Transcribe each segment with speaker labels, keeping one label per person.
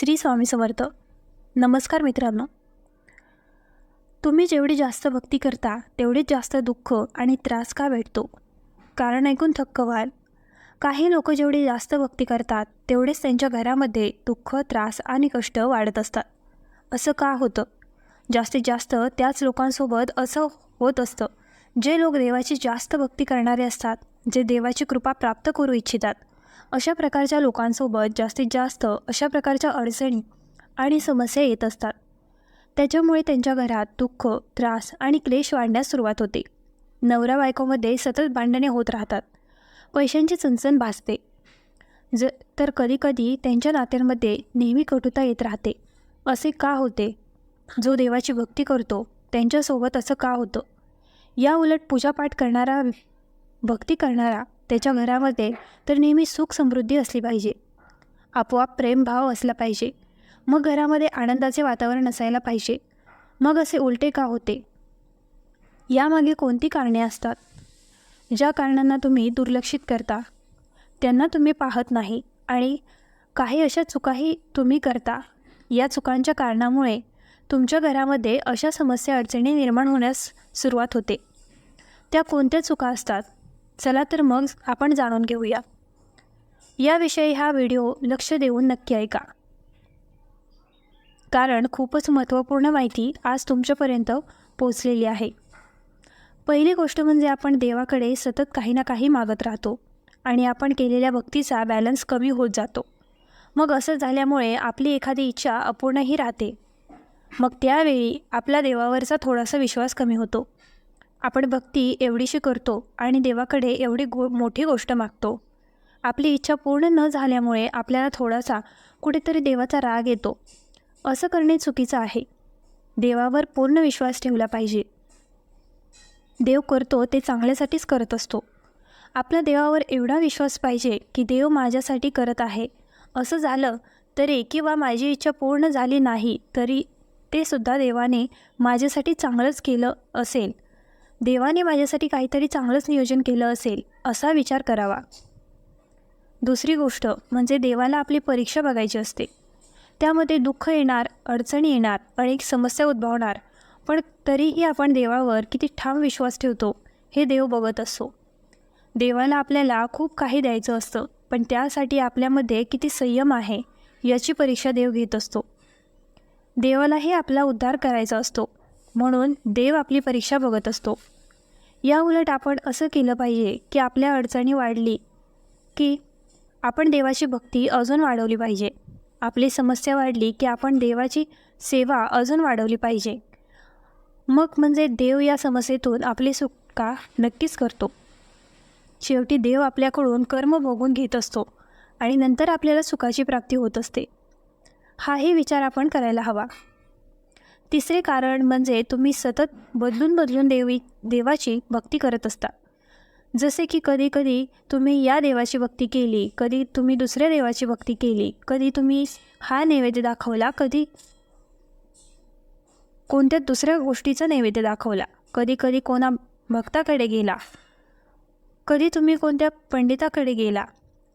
Speaker 1: श्री स्वामी समर्थ. नमस्कार मित्रांनो. तुम्ही जेवढी जास्त भक्ती करता तेवढीच जास्त दुःख आणि त्रास का भेटतो? कारण ऐकून थक्क व्हाल काही लोक जेवढी जास्त भक्ती करतात तेवढेच त्यांच्या घरामध्ये दुःख त्रास आणि कष्ट वाढत असतात. असं का होतं? जास्तीत जास्त त्याच लोकांसोबत असं होत असतं. जे लोक देवाची जास्त भक्ती करणारे असतात जे देवाची कृपा प्राप्त करू इच्छितात अशा प्रकारच्या लोकांसोबत जास्तीत जास्त अशा प्रकारच्या अडचणी आणि समस्या येत असतात. त्याच्यामुळे त्यांच्या घरात दुःख त्रास आणि क्लेश वाढण्यास सुरुवात होते. नवरा बायकोमध्ये सतत भांडणे होत राहतात. पैशांची चणचण भासते. ज तर कधीकधी त्यांच्या नात्यांमध्ये नेहमी कटुता येत राहते. असे का होते? जो देवाची भक्ती करतो त्यांच्यासोबत असं का होतं? या उलट पूजापाठ करणारा भक्ती करणारा त्याच्या घरामध्ये तर नेहमी सुख समृद्धी असली पाहिजे. आपोआप प्रेमभाव असला पाहिजे. मग घरामध्ये आनंदाचे वातावरण असायला पाहिजे. मग असे उलटे का होते? यामागे कोणती कारणे असतात? ज्या कारणांना तुम्ही दुर्लक्षित करता त्यांना तुम्ही पाहत नाही आणि काही अशा चुकाही तुम्ही करता या चुकांच्या कारणामुळे तुमच्या घरामध्ये अशा समस्या अडचणी निर्माण होण्यास सुरुवात होते. त्या कोणत्या चुका असतात? चला तर मग आपण जाणून घेऊया. याविषयी हा व्हिडिओ लक्ष देऊन नक्की ऐका. कारण खूपच महत्त्वपूर्ण माहिती आज तुमच्यापर्यंत पोचलेली आहे. पहिली गोष्ट म्हणजे आपण देवाकडे सतत काही ना काही मागत राहतो आणि आपण केलेल्या भक्तीचा बॅलन्स कमी होत जातो. मग असं झाल्यामुळे आपली एखादी इच्छा अपूर्णही राहते. मग त्यावेळी आपला देवावरचा थोडासा विश्वास कमी होतो. आपण भक्ती एवढीशी करतो आणि देवाकडे एवढी गो मोठी गोष्ट मागतो. आपली इच्छा पूर्ण न झाल्यामुळे आपल्याला थोडासा कुठेतरी देवाचा राग येतो. असं करणे चुकीचं आहे. देवावर पूर्ण विश्वास ठेवला पाहिजे. देव करतो ते चांगल्यासाठीच करत असतो. आपल्या देवावर एवढा विश्वास पाहिजे की देव माझ्यासाठी करत आहे. असं झालं तरी किंवा माझी इच्छा पूर्ण झाली नाही तरी ते सुद्धा देवाने माझ्यासाठी चांगलंच केलं असेल. देवाने माझ्यासाठी काहीतरी चांगलंच नियोजन केलं असेल असा विचार करावा. दुसरी गोष्ट म्हणजे देवाला आपली परीक्षा बघायची असते. त्यामध्ये दुःख येणार अडचणी येणार अनेक समस्या उद्भवणार. पण तरीही आपण देवावर किती ठाम विश्वास ठेवतो हे देव बघत असतो. देवाला आपल्याला खूप काही द्यायचं असतं पण त्यासाठी आपल्यामध्ये किती संयम आहे याची परीक्षा देव घेत असतो. देवालाही आपला उद्धार करायचा असतो म्हणून देव आपली परीक्षा बघत असतो. या उलट आपण असं केलं पाहिजे की आपल्या अडचणी वाढली की आपण देवाची भक्ती अजून वाढवली पाहिजे. आपली समस्या वाढली की आपण देवाची सेवा अजून वाढवली पाहिजे. मग म्हणजे देव या समस्येतून आपली सुटका नक्कीच करतो. शेवटी देव आपल्याकडून कर्म भोगून घेत असतो आणि नंतर आपल्याला सुखाची प्राप्ती होत असते. हाही विचार आपण करायला हवा. तिसरे कारण म्हणजे तुम्ही सतत बदलून बदलून देवी देवाची भक्ती करत असता. जसे की कधी कधी तुम्ही या देवाची भक्ती केली कधी तुम्ही दुसऱ्या देवाची भक्ती केली कधी तुम्ही हा नैवेद्य दाखवला कधी कोणत्या दुसऱ्या गोष्टीचा नैवेद्य दाखवला कधी कधी कोणा भक्ताकडे गेला कधी तुम्ही कोणत्या पंडिताकडे गेला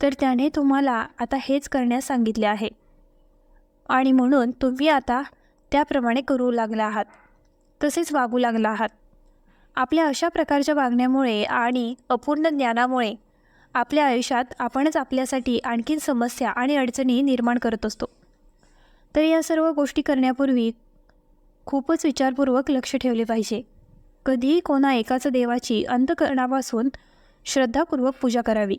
Speaker 1: तर त्याने तुम्हाला आता हेच करण्यास सांगितले आहे. आणि म्हणून तुम्ही आता त्याप्रमाणे करू लागला आहात. तसेच वागू लागला आहात. आपल्या अशा प्रकारच्या वागण्यामुळे आणि अपूर्ण ज्ञानामुळे आपल्या आयुष्यात आपणच आपल्यासाठी आणखीन समस्या आणि अडचणी निर्माण करत असतो. तर या सर्व गोष्टी करण्यापूर्वी खूपच विचारपूर्वक लक्ष ठेवले पाहिजे. कधीही कोणा एकाच देवाची अंतकरणापासून श्रद्धापूर्वक पूजा करावी.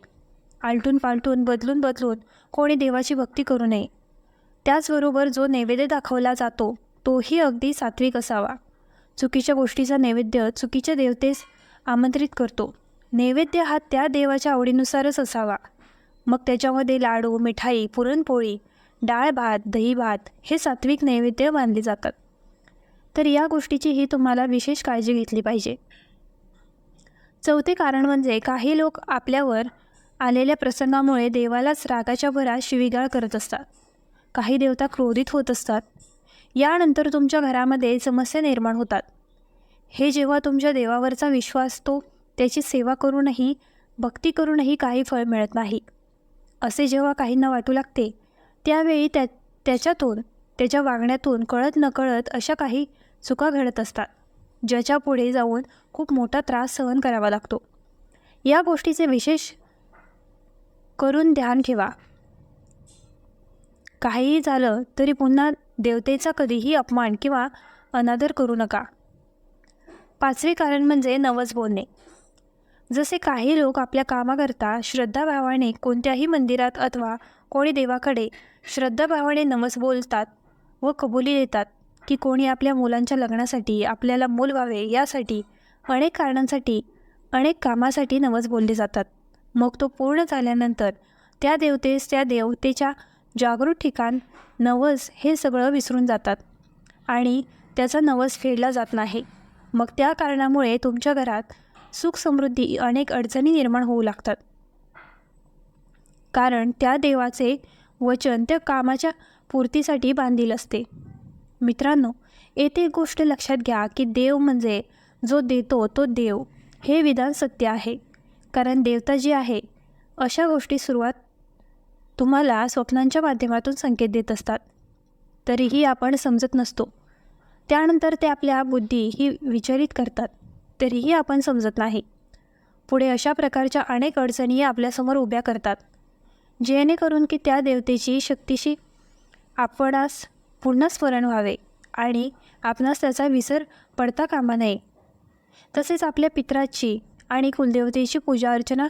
Speaker 1: आलटून पालटून बदलून बदलून कोणी देवाची भक्ती करू नये. त्याचबरोबर जो नैवेद्य दाखवला जातो तोही अगदी सात्विक असावा. चुकीच्या गोष्टीचा नैवेद्य चुकीच्या देवतेस आमंत्रित करतो. नैवेद्य हा त्या देवाच्या आवडीनुसारच असावा. मग त्याच्यामध्ये लाडू मिठाई पुरणपोळी डाळ भात दही भात हे सात्विक नैवेद्य मानले जातात. तर या गोष्टीचीही तुम्हाला विशेष काळजी घेतली पाहिजे. चौथे कारण म्हणजे काही लोक आपल्यावर आलेल्या प्रसंगामुळे देवालाच रागाच्या भरात शिवीगाळ करत असतात. काही देवता क्रोधित होत असतात. यानंतर तुमच्या घरामध्ये समस्या निर्माण होतात. हे जेव्हा तुमच्या देवावरचा विश्वास तो त्याची सेवा करूनही भक्ती करूनही काही फळ मिळत नाही. असे जेव्हा काहींना वाटू लागते त्यावेळी त्या त्याच्यातून त्याच्या वागण्यातून कळत नकळत अशा काही चुका घडत असतात ज्याच्या पुढे जाऊन खूप मोठा त्रास सहन करावा लागतो. या गोष्टीचे विशेष करून ध्यान ठेवा. काहीही झालं तरी पुन्हा देवतेचा कधीही अपमान किंवा अनादर करू नका. पाचवे कारण म्हणजे नवस बोलणे. जसे काही लोक आपल्या कामाकरता श्रद्धाभावाने कोणत्याही मंदिरात अथवा कोणी देवाकडे श्रद्धाभावाने नवस बोलतात व कबुली देतात की कोणी आपल्या मुलांच्या लग्नासाठी आपल्याला मूल व्हावे यासाठी अनेक कारणांसाठी अनेक कामासाठी नवस बोलले जातात. मग तो पूर्ण झाल्यानंतर त्या देवतेस त्या देवतेच्या जागृत ठिकाण नवस हे सगळं विसरून जातात. आणि त्याचा नवस फेडला जात नाही. मग त्या कारणामुळे तुमच्या घरात सुख समृद्धी अनेक अडचणी निर्माण होऊ लागतात. कारण त्या देवाचे वचन त्या कामाच्या पूर्तीसाठी बांधील असते. मित्रांनो येथे एक गोष्ट लक्षात घ्या की देव म्हणजे जो देतो तो देव. हे विधान सत्य आहे. कारण देवता जी आहे अशा गोष्टी सुरुवात तुम्हाला स्वप्नांच्या माध्यमातून संकेत देत असतात. तरीही आपण समजत नसतो. त्यानंतर ते आपल्या बुद्धी ही विचलित करतात. तरीही आपण समजत नाही. पुढे अशा प्रकारच्या अनेक अडचणी आपल्यासमोर उभ्या करतात. जेणेकरून की त्या देवतेची शक्तीशी आपणास पुन्हा स्मरण व्हावे आणि आपणास त्याचा विसर पडता कामा नये. तसेच आपल्या पित्राची आणि कुलदेवतेची पूजा अर्चना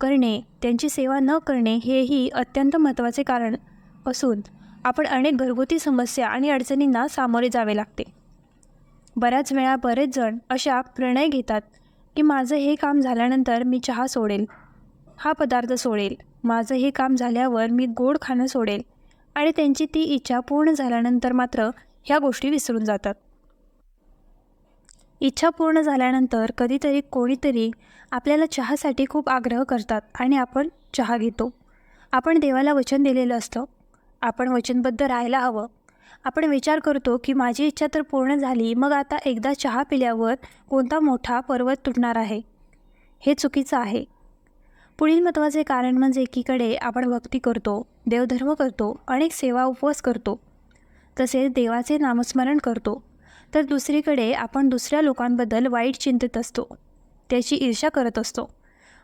Speaker 1: करणे त्यांची सेवा न करणे हेही अत्यंत महत्त्वाचे कारण असून आपण अनेक घरगुती समस्या आणि अडचणींना सामोरे जावे लागते. बऱ्याच वेळा बरेच जण अशा प्रणय घेतात की माझं हे काम झाल्यानंतर मी चहा सोडेल. हा पदार्थ सोडेल. माझं हे काम झाल्यावर मी गोड खाणं सोडेल. आणि त्यांची ती इच्छा पूर्ण झाल्यानंतर मात्र ह्या गोष्टी विसरून जातात. इच्छा पूर्ण झाल्यानंतर कधीतरी कोणीतरी आपल्याला चहासाठी खूप आग्रह करतात आणि आपण चहा घेतो. आपण देवाला वचन दिलेलं असतं. आपण वचनबद्ध राहायला हवं. आपण विचार करतो की माझी इच्छा तर पूर्ण झाली मग आता एकदा चहा पिल्यावर कोणता मोठा पर्वत तुटणार आहे? हे चुकीचं आहे. पुढील महत्त्वाचे कारण म्हणजे एकीकडे आपण भक्ती करतो देवधर्म करतो अनेक सेवा उपवास करतो. तसेच देवाचे नामस्मरण करतो. तर दुसरीकडे आपण दुसऱ्या लोकांबद्दल वाईट चिंतित असतो. त्याची ईर्ष्या करत असतो.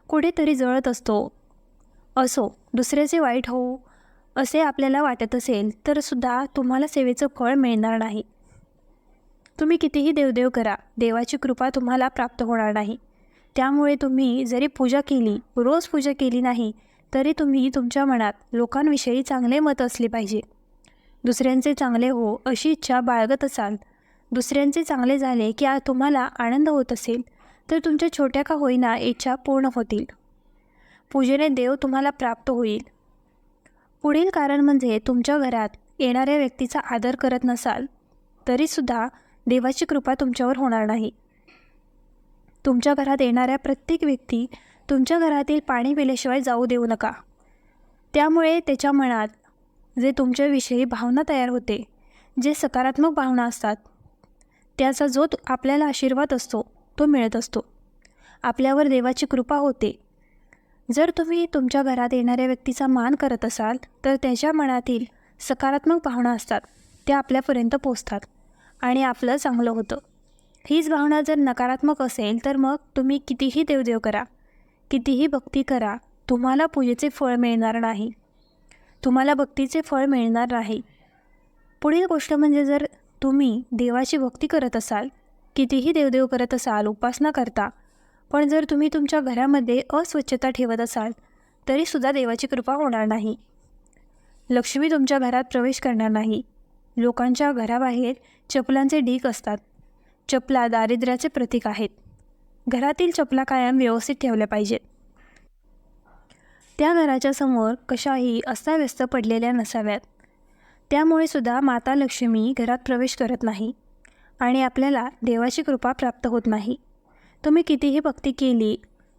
Speaker 1: कुठेतरी जळत असतो. असो दुसऱ्याचे वाईट होऊ असे आपल्याला वाटत असेल तर सुद्धा तुम्हाला सेवेचं फळ मिळणार नाही. तुम्ही कितीही देवदेव करा देवाची कृपा तुम्हाला प्राप्त होणार नाही. त्यामुळे तुम्ही जरी पूजा केली रोज पूजा केली नाही तरी तुम्ही तुमच्या मनात लोकांविषयी चांगले मत असले पाहिजे. दुसऱ्यांचे चांगले हो अशी इच्छा बाळगत असाल दुसऱ्यांचे चांगले झाले की तुम्हाला आनंद होत असेल तर तुमच्या छोट्या का होईना इच्छा पूर्ण होतील. पूजेने देव तुम्हाला प्राप्त होईल. पुढील कारण म्हणजे तुमच्या घरात येणाऱ्या व्यक्तीचा आदर करत नसाल तरीसुद्धा देवाची कृपा तुमच्यावर होणार नाही. तुमच्या घरात येणाऱ्या प्रत्येक व्यक्ती तुमच्या घरातील पाणी पिल्याशिवाय जाऊ देऊ नका. त्यामुळे त्याच्या मनात जे तुमच्याविषयी भावना तयार होते जे सकारात्मक भावना असतात त्याचा जो आपल्याला आशीर्वाद असतो तो मिळत असतो. आपल्यावर देवाची कृपा होते. जर तुम्ही तुमच्या घरात येणाऱ्या व्यक्तीचा मान करत असाल तर त्याच्या मनातील सकारात्मक भावना असतात. त्या आपल्यापर्यंत पोचतात आणि आपलं चांगलं होतं. हीच भावना जर नकारात्मक असेल तर मग तुम्ही कितीही देवदेव करा कितीही भक्ती करा तुम्हाला पूजेचे फळ मिळणार नाही. तुम्हाला भक्तीचे फळ मिळणार नाही. पुढील गोष्ट म्हणजे जर तुम्ही देवाची भक्ती करत असाल कितीही देवदेव करत असाल उपासना करता पण जर तुम्ही तुमच्या घरामध्ये अस्वच्छता ठेवत असाल तरीसुद्धा देवाची कृपा होणार नाही. लक्ष्मी तुमच्या घरात प्रवेश करणार नाही. लोकांच्या घराबाहेर चपलांचे ढीक असतात. चपला दारिद्र्याचे प्रतीक आहेत. घरातील चपला कायम व्यवस्थित ठेवल्या पाहिजेत त्या घराच्या समोर कशाही अस्ताव्यस्त पडलेल्या नसाव्यात. त्यामुळे सुद्धा माता लक्ष्मी घरात प्रवेश करत नाही आणि आपल्याला देवाची कृपा प्राप्त होत नाही. तुम्ही कितीही भक्ती केली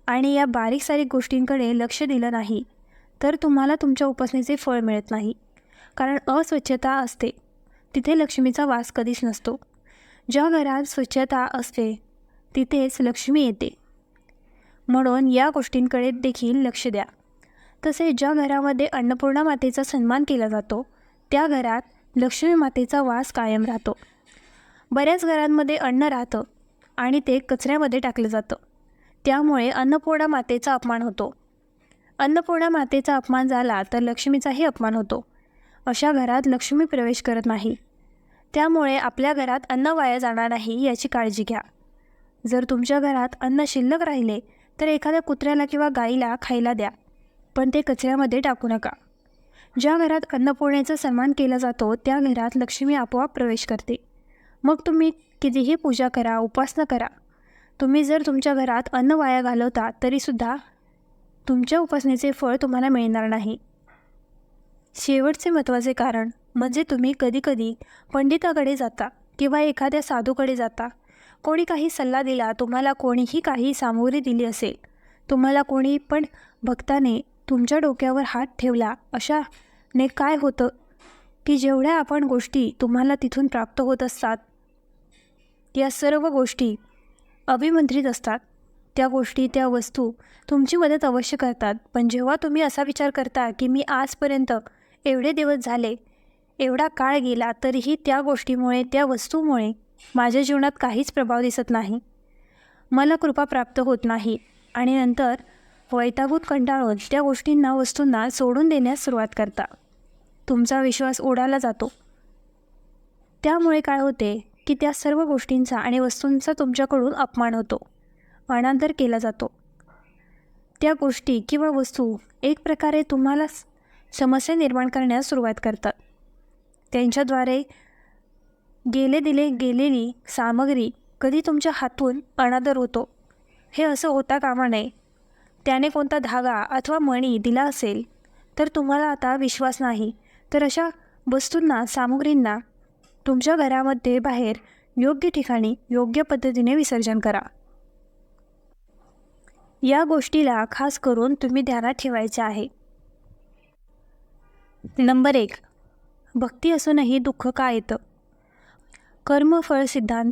Speaker 1: आणि या बारीक सारीक गोष्टींकडे लक्ष दिलं नाही तर तुम्हाला तुमच्या उपासनेचे फळ मिळत नाही. कारण अस्वच्छता असते. तिथे लक्ष्मीचा वास कधीच नसतो. ज्या घरात स्वच्छता असते तिथेच लक्ष्मी येते. म्हणून या गोष्टींकडे देखील लक्ष द्या. तसेच ज्या घरामध्ये अन्नपूर्णा मातेचा सन्मान केला जातो त्या घरात लक्ष्मी मातेचा वास कायम राहतो. बऱ्याच घरांमध्ये अन्न राहतं आणि ते कचऱ्यामध्ये टाकलं जातं. त्यामुळे अन्नपूर्णा मातेचा अपमान होतो. अन्नपूर्णा मातेचा अपमान झाला तर लक्ष्मीचाही अपमान होतो. अशा घरात लक्ष्मी प्रवेश करत नाही. त्यामुळे आपल्या घरात अन्न वाया जाणार नाही याची काळजी घ्या. जर तुमच्या घरात अन्न शिल्लक राहिले तर एखाद्या कुत्र्याला किंवा गाईला खायला द्या पण ते कचऱ्यामध्ये टाकू नका. ज्या घरात अन्नपूर्णेचा सन्मान केला जातो त्या घरात लक्ष्मी आपोआप प्रवेश करते. मग तुम्ही कितीही पूजा करा उपासना करा. तुम्ही जर तुमच्या घरात अन्न वाया घालवता तरीसुद्धा तुमच्या उपासनेचे फळ तुम्हाला मिळणार नाही. शेवटचे महत्त्वाचे कारण म्हणजे तुम्ही कधीकधी पंडिताकडे जाता किंवा एखाद्या साधूकडे जाता. कोणी काही सल्ला दिला तुम्हाला कोणीही काही सामग्री दिली असेल. तुम्हाला कोणी पण भक्ताने तुमच्या डोक्यावर हात ठेवला अशाने काय होतं? की जेवढ्या आपण गोष्टी तुम्हाला तिथून प्राप्त होत असतात या सर्व गोष्टी अभिमंत्रित असतात. त्या गोष्टी त्या वस्तू तुमची मदत अवश्य करतात. पण जेव्हा तुम्ही असा विचार करता की मी आजपर्यंत एवढे दिवस झाले एवढा काळ गेला तरीही त्या गोष्टीमुळे त्या वस्तूमुळे माझ्या जीवनात काहीच प्रभाव दिसत नाही. मला कृपा प्राप्त होत नाही. आणि नंतर वैतागूत कंटाळून त्या गोष्टींना वस्तूंना सोडून देण्यास सुरुवात करता. तुमचा विश्वास ओढाला जातो. त्यामुळे काय होते की त्या सर्व गोष्टींचा आणि वस्तूंचा तुमच्याकडून अपमान होतो. अनादर केला जातो. त्या गोष्टी किंवा वस्तू एक प्रकारे तुम्हाला समस्या निर्माण करण्यास सुरुवात करतात. त्यांच्याद्वारे गेले दिले गेलेली सामग्री कधी तुमच्या हातून अनादर होतो. हे असं होता कामा नये. त्याने कोणता धागा अथवा मणी दिला असेल तर तुम्हाला आता विश्वास नाही. तर अशा वस्तूंना सामुग्रींना तुमच्या घरामध्ये बाहेर योग्य ठिकाणी योग्य पद्धतीने विसर्जन करा. या गोष्टीला खास करून तुम्ही ध्यानात ठेवायचे आहे. नंबर एक. भक्ती असूनही दुःख का येतं? कर्मफळ सिद्धांत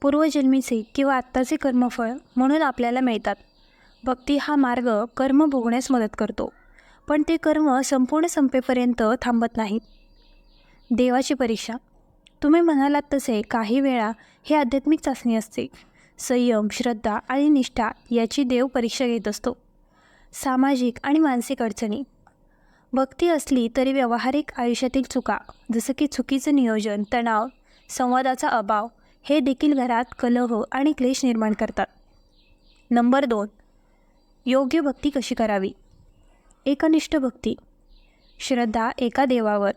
Speaker 1: पूर्वजन्मीचे किंवा आत्ताचे कर्मफळ म्हणून आपल्याला मिळतात. भक्ती हा मार्ग कर्म भोगण्यास मदत करतो. पण ते कर्म संपूर्ण संपेपर्यंत थांबत नाहीत. देवाची परीक्षा. तुम्ही म्हणालात तसे काही वेळा हे आध्यात्मिक चाचणी असते. संयम श्रद्धा आणि निष्ठा याची देव परीक्षा घेत असतो. सामाजिक आणि मानसिक अडचणी. भक्ती असली तरी व्यावहारिक आयुष्यातील चुका जसं की चुकीचं नियोजन तणाव संवादाचा अभाव हे देखील घरात कलह आणि क्लेश निर्माण करतात. नंबर दोन. योग्य भक्ती कशी करावी? एकनिष्ठ भक्ती. श्रद्धा एका देवावर.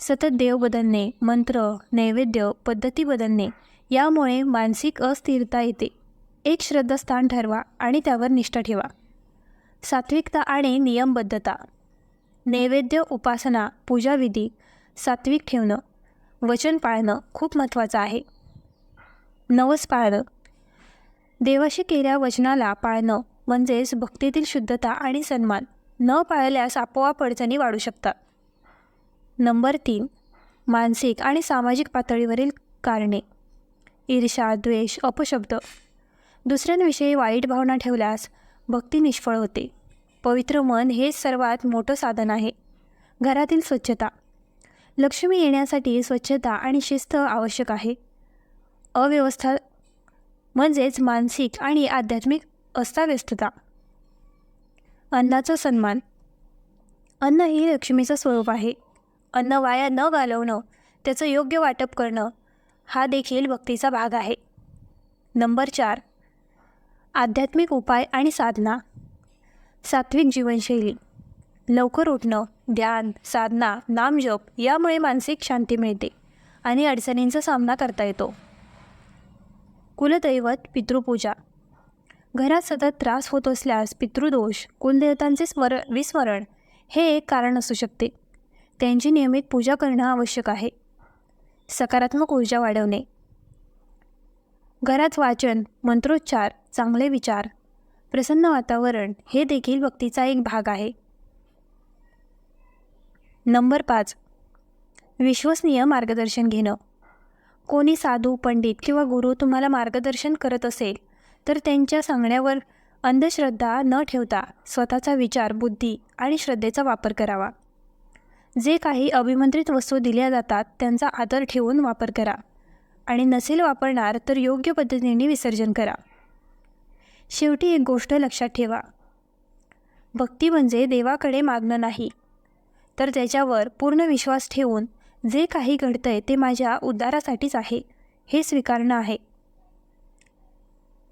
Speaker 1: सतत देव बदलणे मंत्र नैवेद्य पद्धती बदलणे यामुळे मानसिक अस्थिरता येते. एक श्रद्धास्थान ठरवा आणि त्यावर निष्ठा ठेवा. सात्विकता आणि नियमबद्धता. नैवेद्य उपासना पूजाविधी सात्विक ठेवणं वचन पाळणं खूप महत्त्वाचं आहे. नवस पाळणं. देवाशी केल्या वचनाला पाळणं म्हणजेच भक्तीतील शुद्धता आणि सन्मान न पाळल्यास आपोआप अडचणी वाढू शकतात. नंबर तीन मानसिक आणि सामाजिक पातळीवरील कारणे. ईर्षा द्वेष अपशब्द. दुसऱ्यांविषयी वाईट भावना ठेवल्यास भक्ती निष्फळ होते. पवित्र मन हेच सर्वात मोठं साधन आहे. घरातील स्वच्छता. लक्ष्मी येण्यासाठी स्वच्छता आणि शिस्त आवश्यक आहे. अव्यवस्था म्हणजेच मानसिक आणि आध्यात्मिक अस्ताव्यस्तता. अन्नाचा सन्मान. अन्न ही लक्ष्मीचं स्वरूप आहे. अन्न वाया न घालवणं त्याचं योग्य वाटप करणं हा देखील भक्तीचा भाग आहे. नंबर चार. आध्यात्मिक उपाय आणि साधना. सात्विक जीवनशैली. लवकर उठणं ध्यान साधना नामजप यामुळे मानसिक शांती मिळते आणि अडचणींचा सामना करता येतो. कुलदैवत पितृपूजा. घरात सतत त्रास होत असल्यास पितृदोष कुलदेवतांचे स्मर विस्मरण हे एक कारण असू शकते. त्यांची नियमित पूजा करणं आवश्यक आहे. सकारात्मक ऊर्जा वाढवणे. घरात वाचन मंत्रोच्चार चांगले विचार प्रसन्न वातावरण हे देखील भक्तीचा एक भाग आहे. नंबर पाच. विश्वसनीय मार्गदर्शन घेणं. कोणी साधू पंडित किंवा गुरु तुम्हाला मार्गदर्शन करत असेल तर त्यांच्या सांगण्यावर अंधश्रद्धा न ठेवता स्वतःचा विचार बुद्धी आणि श्रद्धेचा वापर करावा. जे काही अभिमंत्रित वस्तू दिल्या जातात त्यांचा आदर ठेवून वापर करा. आणि नसेल वापरणार तर योग्य पद्धतीने विसर्जन करा. शेवटी एक गोष्ट लक्षात ठेवा. भक्ती म्हणजे देवाकडे मागणं नाही. तर त्याच्यावर पूर्ण विश्वास ठेवून जे काही घडतंय ते माझ्या उद्धारासाठीच आहे. हे स्वीकारणं आहे.